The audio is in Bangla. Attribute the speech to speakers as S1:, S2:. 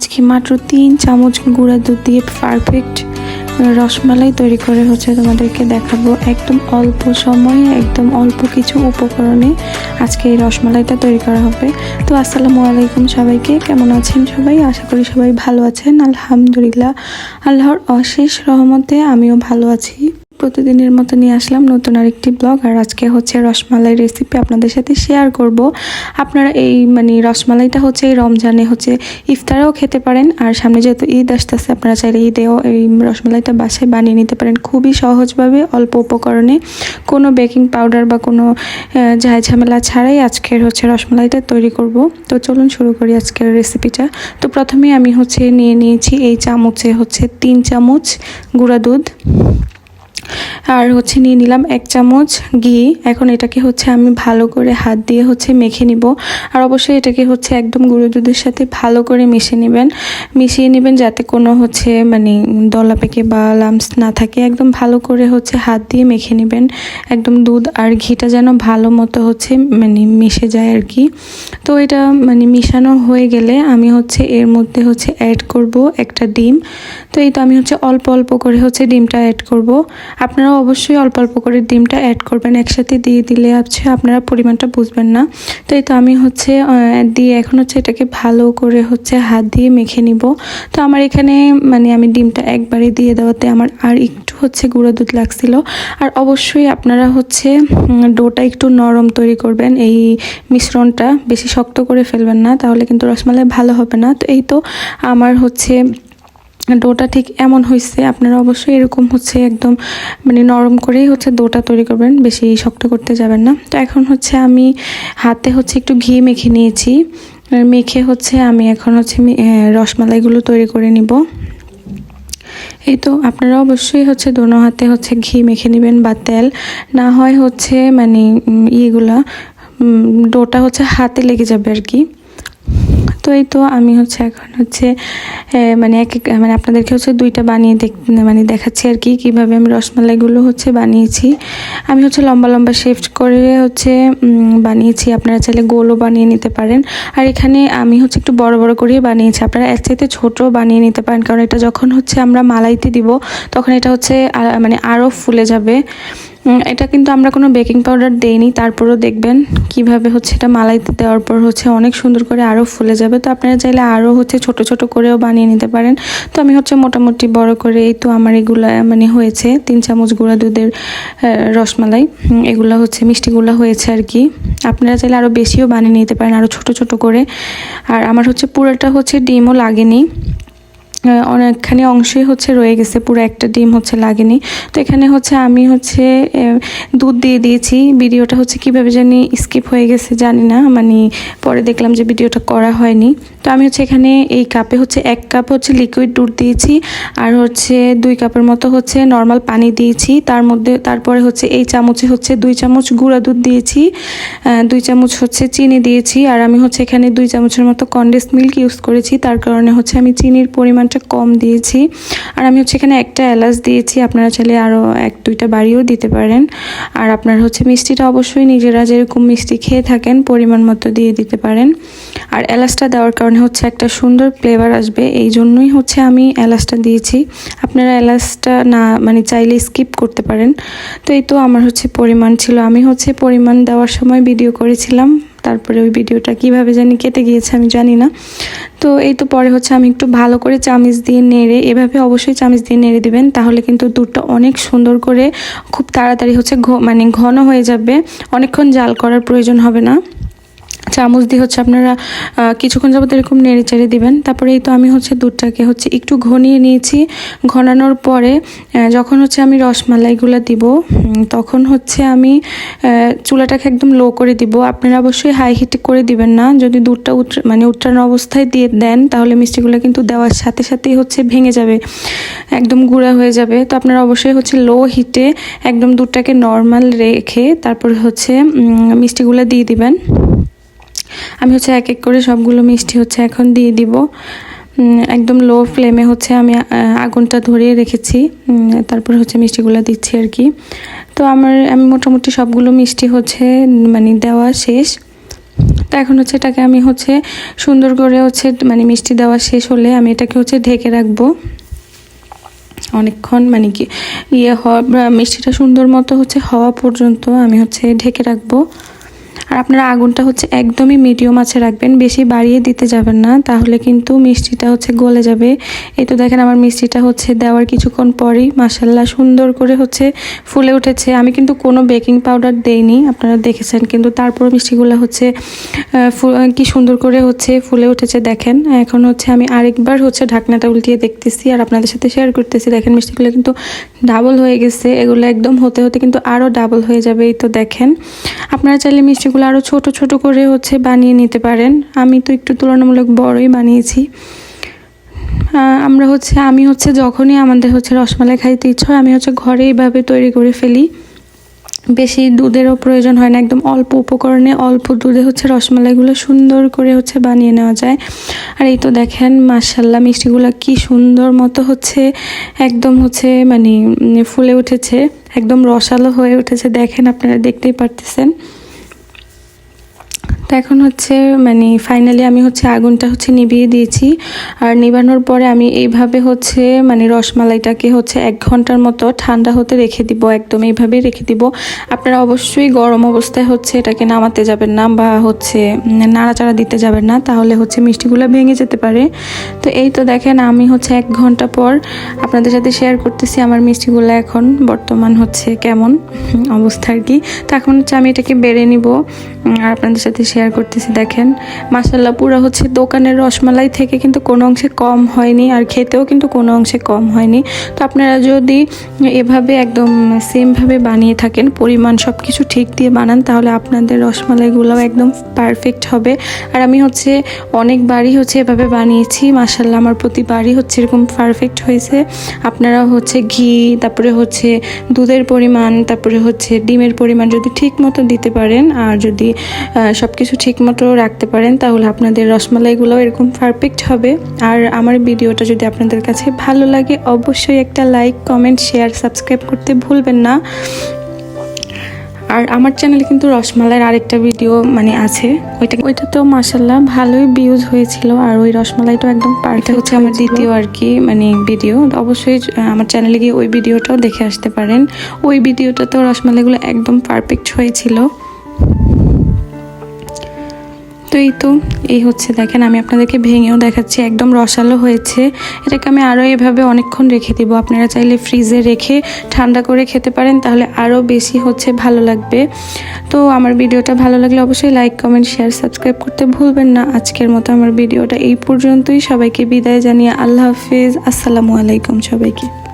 S1: আজকে মাত্র তিন চামচ গুঁড়া দুধ দিয়ে পারফেক্ট রসমালাই তৈরি করে হচ্ছে তোমাদেরকে দেখাবো। একদম অল্প সময়ে, একদম অল্প কিছু উপকরণে আজকে এই রসমালাইটা তৈরি করা হবে। তো আসসালামু আলাইকুম সবাইকে, কেমন আছেন সবাই? আশা করি সবাই ভালো আছেন, আলহামদুলিল্লাহ। আল্লাহর অশেষ রহমতে আমিও ভালো আছি। প্রতিদিনের মতো নিয়ে আসলাম নতুন আরেকটি ব্লগ আর আজকে হচ্ছে রসমালাই রেসিপি আপনাদের সাথে শেয়ার করব। আপনারা এই মানে রসমালাইটা হচ্ছে এই রমজানে হচ্ছে ইফতারেও খেতে পারেন, আর সামনে যেহেতু ঈদ আসতে আসতেছে, আপনারা চাইলে ঈদেও এই রসমালাইটা বাসায় বানিয়ে নিতে পারেন খুবই সহজভাবে, অল্প উপকরণে। কোনো বেকিং পাউডার বা কোনো ঝাই ঝামেলা ছাড়াই আজকের হচ্ছে রসমালাইটা তৈরি করব। তো চলুন শুরু করি আজকের রেসিপিটা তো প্রথমে আমি হচ্ছে নিয়ে নিয়েছি এই চামচে হচ্ছে তিন চামচ গুঁড়া দুধ। আর হচ্ছে নিয়ে নিলাম এক চামচ ঘি। এখন এটাকে হচ্ছে আমি ভালো করে হাত দিয়ে হচ্ছে মেখে নিব। আর অবশ্যই এটাকে হচ্ছে একদম গুঁড়ো দুধের সাথে ভালো করে মিশে নেবেন। মিশিয়ে নেবেন যাতে কোনো হচ্ছে মানে দলা পেকে বা লামস না থাকে। একদম ভালো করে হচ্ছে হাত দিয়ে মেখে নেবেন। একদম দুধ আর ঘিটা যেন ভালো মতো হচ্ছে মানে মিশে যায় আর কি। তো এটা মানে মিশানো হয়ে গেলে আমি হচ্ছে এর মধ্যে হচ্ছে অ্যাড করব একটা ডিম। তো এই তো আমি হচ্ছে অল্প অল্প করে হচ্ছে ডিমটা অ্যাড করব। আপনারা অবশ্যই অল্প অল্প করে ডিমটা অ্যাড করবেন। একসাথে দিয়ে দিলে হচ্ছে আপনারা পরিমাণটা বুঝবেন না। তো এই তো আমি হচ্ছে দিয়ে এখন হচ্ছে এটাকে ভালো করে হচ্ছে হাত দিয়ে মেখে নিব। তো আমার এখানে মানে আমি ডিমটা একবারে দিয়ে দেওয়াতে আমার আর একটু হচ্ছে গুঁড়ো দুধ লাগছিল। আর অবশ্যই আপনারা হচ্ছে ডোটা একটু নরম তৈরি করবেন। এই মিশ্রণটা বেশি শক্ত করে ফেলবেন না, তাহলে কিন্তু রসমালাই ভালো হবে না। তো এই তো আমার হচ্ছে ডোটা ঠিক এমন হয়েছে আপনারা অবশ্যই এরকম হচ্ছে একদম মানে নরম করেই হচ্ছে ডোটা তৈরি করবেন, বেশি শক্ত করতে যাবেন না। তো এখন হচ্ছে আমি হাতে হচ্ছে একটু ঘি মেখে নিয়েছি মেখে হচ্ছে আমি এখন হচ্ছে রসমালাইগুলো তৈরি করে নিব। এই তো আপনারা অবশ্যই হচ্ছে দোনো হাতে হচ্ছে ঘি মেখে নেবেন বা তেল, না হয় হচ্ছে মানে ইয়েগুলা ডোটা হচ্ছে হাতে লেগে যাবে আর কি। তো এই তো আমি হচ্ছে এখন হচ্ছে মানে এক মানে আপনাদেরকে হচ্ছে দুইটা বানিয়ে দেখ মানে দেখাচ্ছি আর কি, কীভাবে আমি রসমালাইগুলো হচ্ছে বানিয়েছি। আমি হচ্ছে লম্বা লম্বা শেফট করে হচ্ছে বানিয়েছি, আপনারা চাইলে গোলও বানিয়ে নিতে পারেন। আর এখানে আমি হচ্ছে একটু বড় বড় করেই বানিয়েছি, আপনারা এর চাইতে ছোটো বানিয়ে নিতে পারেন, কারণ এটা যখন হচ্ছে আমরা মালাইতে দিব, তখন এটা হচ্ছে মানে আরও ফুলে যাবে। এটা কিন্তু আমরা কোনো বেকিং পাউডার দেইনি, তারপরও দেখবেন কীভাবে হচ্ছে এটা মালাইতে দেওয়ার পর হচ্ছে অনেক সুন্দর করে আরও ফুলে যাবে। তো আপনারা চাইলে আরও হচ্ছে ছোট ছোট করেও বানিয়ে নিতে পারেন। তো আমি হচ্ছে মোটামুটি বড় করে এই তো আমার এগুলা মানে হয়েছে তিন চামচ গুঁড়া দুধের রসমালাই। এগুলো হচ্ছে মিষ্টিগুলো হয়েছে আর কি। আপনারা চাইলে আরও বেশিও বানিয়ে নিতে পারেন আরও ছোট ছোট করে। আর আমার হচ্ছে পুরোটা হচ্ছে ডিমও লাগেনি। অনেকখানি অংশই হচ্ছে রয়ে গেছে, পুরো একটা ডিম হচ্ছে লাগেনি। তো এখানে হচ্ছে আমি হচ্ছে দুধ দিয়ে দিয়েছি। ভিডিওটা হচ্ছে কীভাবে জানি স্কিপ হয়ে গেছে, জানি না। মানে পরে দেখলাম যে ভিডিওটা করা হয়নি। তো আমি হচ্ছে এখানে এই কাপে হচ্ছে এক কাপ হচ্ছে লিকুইড দুধ দিয়েছি আর হচ্ছে দুই কাপের মতো হচ্ছে নর্মাল পানি দিয়েছি। তার মধ্যে, তারপরে হচ্ছে এই চামচে হচ্ছে দুই চামচ গুঁড়া দুধ দিয়েছি দুই চামচ হচ্ছে চিনি দিয়েছি। আর আমি হচ্ছে এখানে দুই চামচের মতো কন্ডেন্স মিল্ক ইউজ করেছি। তার কারণে হচ্ছে আমি চিনির পরিমাণটা কম দিয়েছি। আর আমি হচ্ছে এখানে একটা এলাচ দিয়েছি, আপনারা চাইলে আরও এক, দুইটা বাড়িও দিতে পারেন। আর আপনার হচ্ছে মিষ্টিটা অবশ্যই নিজেরা যেরকম মিষ্টি খেয়ে থাকেন, পরিমাণ মতো দিয়ে দিতে পারেন। আর এলাচটা দেওয়ার কারণে হচ্ছে একটা সুন্দর ফ্লেভার আসবে, এই জন্যই হচ্ছে আমি এলাচটা দিয়েছি। আপনারা এলাচটা না মানে চাইলে স্কিপ করতে পারেন। তো এই তো আমার হচ্ছে পরিমাণ ছিল। আমি হচ্ছে পরিমাণ দেওয়ার সময় ভিডিও করেছিলাম। তারপরে ওই ভিডিওটা কীভাবে জানি কেটে গিয়েছে আমি জানি না। তো এই তো পরে হচ্ছে আমি একটু ভালো করে চামিচ দিয়ে নেড়ে, এভাবে অবশ্যই চামিচ দিয়ে নেড়ে দিবেন, তাহলে কিন্তু দুধটা অনেক সুন্দর করে খুব তাড়াতাড়ি হচ্ছে মানে ঘন হয়ে যাবে। অনেকক্ষণ জাল করার প্রয়োজন হবে না। চামচ দিয়ে হচ্ছে আপনারা কিছুক্ষণ যাবত এরকম নেড়ে চেড়ে দিবেন। তারপরে এই তো আমি হচ্ছে দুধটাকে হচ্ছে একটু ঘনিয়ে নিয়েছি। ঘনানোর পরে যখন হচ্ছে আমি রসমালাইগুলো দিব তখন হচ্ছে আমি চুলাটাকে একদম লো করে দিব। আপনারা অবশ্যই হাই হিট করে দিবেন না। যদি দুধটা উত মানে উত্রানো অবস্থায় দিয়ে দেন, তাহলে মিষ্টিগুলো কিন্তু দেওয়ার সাথে সাথেই হচ্ছে ভেঙে যাবে, একদম গুঁড়া হয়ে যাবে। তো আপনারা অবশ্যই হচ্ছে লো হিটে একদম দুধটাকে নর্মাল রেখে তারপর হচ্ছে মিষ্টিগুলো দিয়ে দিবেন। আমি হচ্ছে এক এক করে সবগুলো মিষ্টি হচ্ছে এখন দিয়ে দিব। একদম লো ফ্লেমে হচ্ছে আমি আগুনটা ধরিয়ে রেখেছি। তারপর হচ্ছে মিষ্টিগুলো দিচ্ছি আর কি। তো আমার, আমি মোটামুটি সবগুলো মিষ্টি হচ্ছে মানে দেওয়া শেষ। তো এখন হচ্ছে এটাকে আমি হচ্ছে সুন্দর করে হচ্ছে মানে মিষ্টি দেওয়া শেষ হলে আমি এটাকে হচ্ছে ঢেকে রাখব। অনেকক্ষণ মানে কি ইয়ে হওয়া মিষ্টিটা সুন্দর মতো হচ্ছে হওয়া পর্যন্ত আমি হচ্ছে ঢেকে রাখব। আর আপনারা আগুনটা হচ্ছে একদমই মিডিয়াম আছে রাখবেন, বেশি বাড়িয়ে দিতে যাবেন না, তাহলে কিন্তু মিষ্টিটা হচ্ছে গলে যাবে। এই তো দেখেন আমার মিষ্টিটা হচ্ছে দেওয়ার কিছুক্ষণ পরেই মাসাল্লাহ সুন্দর করে হচ্ছে ফুলে উঠেছে। আমি কিন্তু কোনো বেকিং পাউডার দেইনি, আপনারা দেখেছেন, কিন্তু তারপর মিষ্টিগুলো হচ্ছে কি সুন্দর করে হচ্ছে ফুলে উঠেছে দেখেন। এখন হচ্ছে আমি আরেকবার হচ্ছে ঢাকনাটা উল্টিয়ে দেখতেছি আর আপনাদের সাথে শেয়ার করতেছি। দেখেন মিষ্টিগুলো কিন্তু ডাবল হয়ে গেছে, এগুলো একদম হতে হতে কিন্তু আরও ডাবল হয়ে যাবে, এই তো দেখেন। আপনারা চাইলে মিষ্টিগুলো আরও ছোট ছোট করে হচ্ছে বানিয়ে নিতে পারেন। আমি তো একটু তুলনামূলক বড়ই বানিয়েছি। আমরা হচ্ছে, আমি হচ্ছে যখনই আমাদের হচ্ছে রসমালাই খাইতে ইচ্ছা আমি হচ্ছে ঘরে এইভাবে তৈরি করে ফেলি। বেশি দুধেরও প্রয়োজন হয় না, একদম অল্প উপকরণে অল্প দুধে হচ্ছে রসমালাইগুলো সুন্দর করে হচ্ছে বানিয়ে নেওয়া যায়। আর এই তো দেখেন মার্শাল্লাহ মিষ্টিগুলো কি সুন্দর মতো হচ্ছে একদম হচ্ছে মানে ফুলে উঠেছে, একদম রসালো হয়ে উঠেছে। দেখেন আপনারা, দেখতেই পারতেছেন। তো এখন হচ্ছে মানে ফাইনালি আমি হচ্ছে আগুনটা হচ্ছে নিভিয়ে দিয়েছি। আর নিভানোর পরে আমি এইভাবে হচ্ছে মানে রসমালাইটাকে হচ্ছে এক ঘণ্টার মতো ঠান্ডা হতে রেখে দিব, একদম এইভাবেই রেখে দিব। আপনারা অবশ্যই গরম অবস্থায় হচ্ছে এটাকে নামাতে যাবেন না বা হচ্ছে নাড়াচাড়া দিতে যাবেন না, তাহলে হচ্ছে মিষ্টিগুলো ভেঙে যেতে পারে। তো এই তো দেখেন, আমি হচ্ছে এক ঘণ্টা পর আপনাদের সাথে শেয়ার করতেছি আমার মিষ্টিগুলো এখন, বর্তমান হচ্ছে কেমন অবস্থা আর কি। তো এখন হচ্ছে আমি এটাকে বেড়ে নিব আর আপনাদের সাথে শেয়ার করতেছি, দেখেন। মাসাল্লাহ পুরো হচ্ছে দোকানের রসমালাই থেকে কিন্তু কোনো অংশে কম হয়নি আর খেতেও কিন্তু কোনো অংশে কম হয়নি। তো আপনারা যদি এভাবে একদম সেমভাবে বানিয়ে থাকেন, পরিমাণ সব কিছু ঠিক দিয়ে বানান, তাহলে আপনাদের রসমালাইগুলোও একদম পারফেক্ট হবে। আর আমি হচ্ছে অনেকবারই হচ্ছে এভাবে বানিয়েছি মাসাল্লাহ আমার প্রতিবারই হচ্ছে এরকম পারফেক্ট হয়েছে। আপনারা হচ্ছে ঘি, তারপরে হচ্ছে দুধের পরিমাণ, তারপরে হচ্ছে ডিমের পরিমাণ যদি ঠিক মতো দিতে পারেন, আর যদি সব কিছু ঠিক মতো রাখতে পারেন তাহলে আপনাদের রসমালাইগুলো এরকম পারফেক্ট হবে। আর আমার ভিডিওটা যদি আপনাদের কাছে ভালো লাগে অবশ্যই একটা লাইক কমেন্ট শেয়ার সাবস্ক্রাইব করতে ভুলবেন না। আর আমার চ্যানেলে কিন্তু রসমালাইয়ের আরেকটা ভিডিও মানে আছে। ওইটা ওইটাতেও মাসাল্লাহ ভালোই ভিউজ হয়েছিল আর ওই রসমালাইটা একদম পারফেক্ট হচ্ছে আমার দ্বিতীয় আর কি মানে ভিডিও অবশ্যই আমার চ্যানেলে গিয়ে ওই ভিডিওটাও দেখে আসতে পারেন। ওই ভিডিওটাতেও রসমালাইগুলো একদম পারফেক্ট হয়েছিল। তো এই তো, এই হচ্ছে, দেখেন, আমি আপনাদেরকে ভেঙেও দেখাচ্ছি, একদম রসালো হয়েছে। এটাকে আমি আরও এভাবে অনেকক্ষণ রেখে দিব। আপনারা চাইলে ফ্রিজে রেখে ঠান্ডা করে খেতে পারেন, তাহলে আরও বেশি হচ্ছে, ভালো লাগবে। তো আমার ভিডিওটা ভালো লাগলে অবশ্যই লাইক কমেন্ট শেয়ার সাবস্ক্রাইব করতে ভুলবেন না। আজকের মতো আমার ভিডিওটা এই পর্যন্তই। সবাইকে বিদায় জানিয়ে আল্লাহ হাফিজ। আসসালামু আলাইকুম সবাইকে।